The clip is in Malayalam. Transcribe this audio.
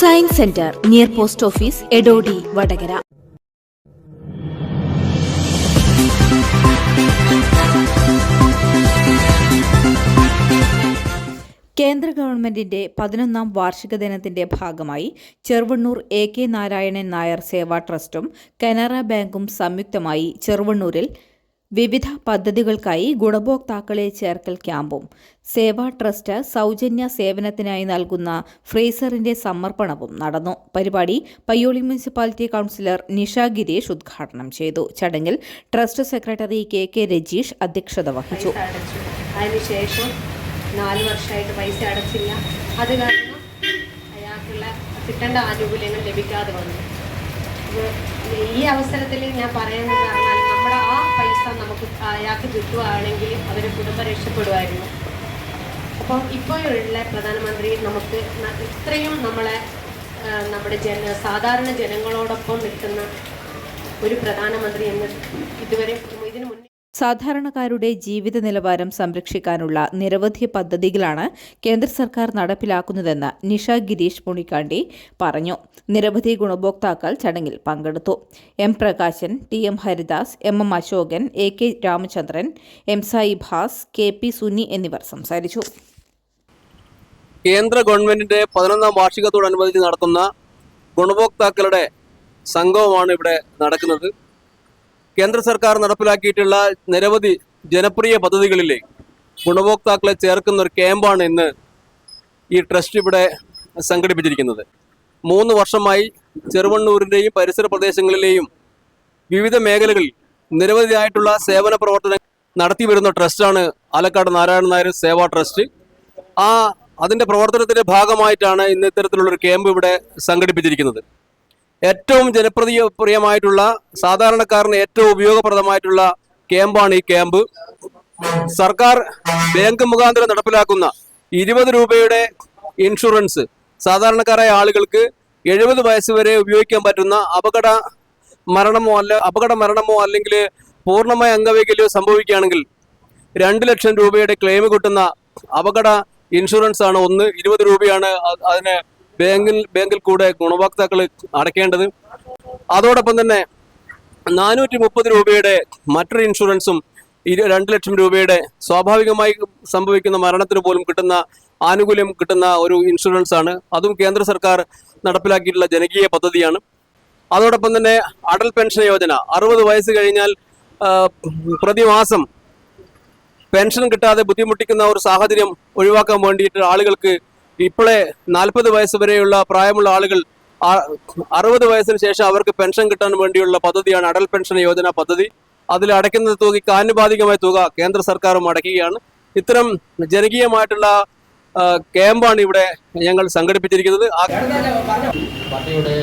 Science centre near post office Edodi Vadakara കേന്ദ്ര ഗവൺമെന്റിന്റെ പതിനൊന്നാം വാർഷിക ദിനത്തിന്റെ ഭാഗമായി ചെറുവണ്ണൂർ എ കെ നാരായണൻ നായർ സേവാ ട്രസ്റ്റും കനറ ബാങ്കും സംയുക്തമായി ചെറുവണ്ണൂരിൽ വിവിധ പദ്ധതികൾക്കായി ഗുണഭോക്താക്കളെ ചേർക്കൽ ക്യാമ്പും സേവാ ട്രസ്റ്റ് സൗജന്യ സേവനത്തിനായി നൽകുന്ന ഫ്രീസറിന്റെ സമർപ്പണവും നടന്നു. പരിപാടി പയ്യോളി മുനിസിപ്പാലിറ്റി കൗൺസിലർ നിഷ ഗിരീഷ് ഉദ്ഘാടനം ചെയ്തു. ചടങ്ങിൽ trust secretary K K Rajeesh അധ്യക്ഷത വഹിച്ചു. അതിനുശേഷം നാല് വർഷമായിട്ട് പൈസ അടച്ചില്ല. അത് കാരണം അയാൾക്കുള്ള കിട്ടേണ്ട ആനുകൂല്യങ്ങൾ ലഭിക്കാതെ വന്നു. ഈ അവസരത്തിൽ ഞാൻ പറഞ്ഞാൽ പൈസ നമുക്ക് അയാൾക്ക് കിട്ടുകയാണെങ്കിൽ അവർ കുടുംബം രക്ഷപ്പെടുമായിരുന്നു. അപ്പം ഇപ്പോഴുള്ള പ്രധാനമന്ത്രി നമുക്ക് ഇത്രയും നമ്മളെ നമ്മുടെ ജന സാധാരണ ജനങ്ങളോടൊപ്പം നിൽക്കുന്ന ഒരു പ്രധാനമന്ത്രി എന്ന് ഇതുവരെ ഇതിനു മുന്നേ സാധാരണക്കാരുടെ ജീവിത നിലവാരം സംരക്ഷിക്കാനുള്ള നിരവധി പദ്ധതികളാണ് കേന്ദ്ര സർക്കാർ നടപ്പിലാക്കുന്നതെന്ന് നിഷ ഗിരീഷ് മുണിക്കാണ്ടി പറഞ്ഞു. നിരവധി ഗുണഭോക്താക്കൾ ചടങ്ങിൽ പങ്കെടുത്തു. M Prakashan T M Haridas M M Ashokan A K Ramachandran M Sai Bhas K P Suni എന്നിവർ സംസാരിച്ചു. കേന്ദ്ര ഗവൺമെന്റിന്റെ പതിനൊന്നാം വാർഷികത്തോടനുബന്ധിച്ച് നടത്തുന്ന ഗുണഭോക്താക്കളുടെ സംഗമമാണ് ഇവിടെ നടക്കുന്നത്. കേന്ദ്ര സർക്കാർ നടപ്പിലാക്കിയിട്ടുള്ള നിരവധി ജനപ്രിയ പദ്ധതികളിലെ ഗുണഭോക്താക്കളെ ചേർക്കുന്ന ഒരു ക്യാമ്പാണ് ഇന്ന് ഈ ട്രസ്റ്റ് ഇവിടെ സംഘടിപ്പിച്ചിരിക്കുന്നത്. മൂന്ന് വർഷമായി ചെറുവണ്ണൂരിന്റെയും പരിസര പ്രദേശങ്ങളിലെയും വിവിധ മേഖലകളിൽ നിരവധിയായിട്ടുള്ള സേവന പ്രവർത്തനങ്ങൾ നടത്തി വരുന്ന ട്രസ്റ്റാണ് ആലക്കാട് നാരായണ നായർ സേവാ ട്രസ്റ്റ്. ആ അതിന്റെ പ്രവർത്തനത്തിന്റെ ഭാഗമായിട്ടാണ് ഇന്ന് ഇത്തരത്തിലുള്ളൊരു ക്യാമ്പ് ഇവിടെ സംഘടിപ്പിച്ചിരിക്കുന്നത്. ഏറ്റവും ജനപ്രതി പ്രിയമായിട്ടുള്ള സാധാരണക്കാരന് ഏറ്റവും ഉപയോഗപ്രദമായിട്ടുള്ള ക്യാമ്പാണ് ഈ ക്യാമ്പ്. സർക്കാർ ബാങ്ക് മുഖാന്തരം നടപ്പിലാക്കുന്ന ഇരുപത് രൂപയുടെ ഇൻഷുറൻസ്. സാധാരണക്കാരായ ആളുകൾക്ക് എഴുപത് വയസ്സ് വരെ ഉപയോഗിക്കാൻ പറ്റുന്ന അപകട മരണമോ അല്ല അപകട മരണമോ അല്ലെങ്കിൽ പൂർണമായ അംഗവൈകല്യമോ സംഭവിക്കുകയാണെങ്കിൽ രണ്ട് ലക്ഷം രൂപയുടെ ക്ലെയിം കിട്ടുന്ന അപകട ഇൻഷുറൻസ് ആണ് ഒന്ന്. ഇരുപത് രൂപയാണ് അതിന് ബാങ്കിൽ ബാങ്കിൽ കൂടെ ഗുണഭോക്താക്കൾ അടയ്ക്കേണ്ടത്. അതോടൊപ്പം തന്നെ നാനൂറ്റി മുപ്പത് രൂപയുടെ മറ്റൊരു ഇൻഷുറൻസും ഇരു രണ്ട് ലക്ഷം രൂപയുടെ സ്വാഭാവികമായി സംഭവിക്കുന്ന മരണത്തിന് പോലും കിട്ടുന്ന ആനുകൂല്യം കിട്ടുന്ന ഒരു ഇൻഷുറൻസ് ആണ് അതും കേന്ദ്ര സർക്കാർ നടപ്പിലാക്കിയിട്ടുള്ള ജനകീയ പദ്ധതിയാണ്. അതോടൊപ്പം തന്നെ അടൽ പെൻഷൻ യോജന. അറുപത് വയസ്സ് കഴിഞ്ഞാൽ പ്രതിമാസം പെൻഷൻ കിട്ടാതെ ബുദ്ധിമുട്ടിക്കുന്ന ഒരു സാഹചര്യം ഒഴിവാക്കാൻ വേണ്ടിയിട്ട് ആളുകൾക്ക് ഇപ്പോഴേ നാൽപ്പത് വയസ്സ് വരെയുള്ള പ്രായമുള്ള ആളുകൾ അറുപത് വയസ്സിന് ശേഷം അവർക്ക് പെൻഷൻ കിട്ടാൻ വേണ്ടിയുള്ള പദ്ധതിയാണ് അടൽ പെൻഷൻ യോജന പദ്ധതി. അതിൽ അടയ്ക്കുന്ന തുകയ്ക്ക് ആനുപാതികമായ തുക കേന്ദ്ര സർക്കാരും അടയ്ക്കുകയാണ്. ഇത്തരം ജനകീയമായിട്ടുള്ള ക്യാമ്പാണ് ഇവിടെ ഞങ്ങൾ സംഘടിപ്പിച്ചിരിക്കുന്നത്. പാർട്ടിയുടെ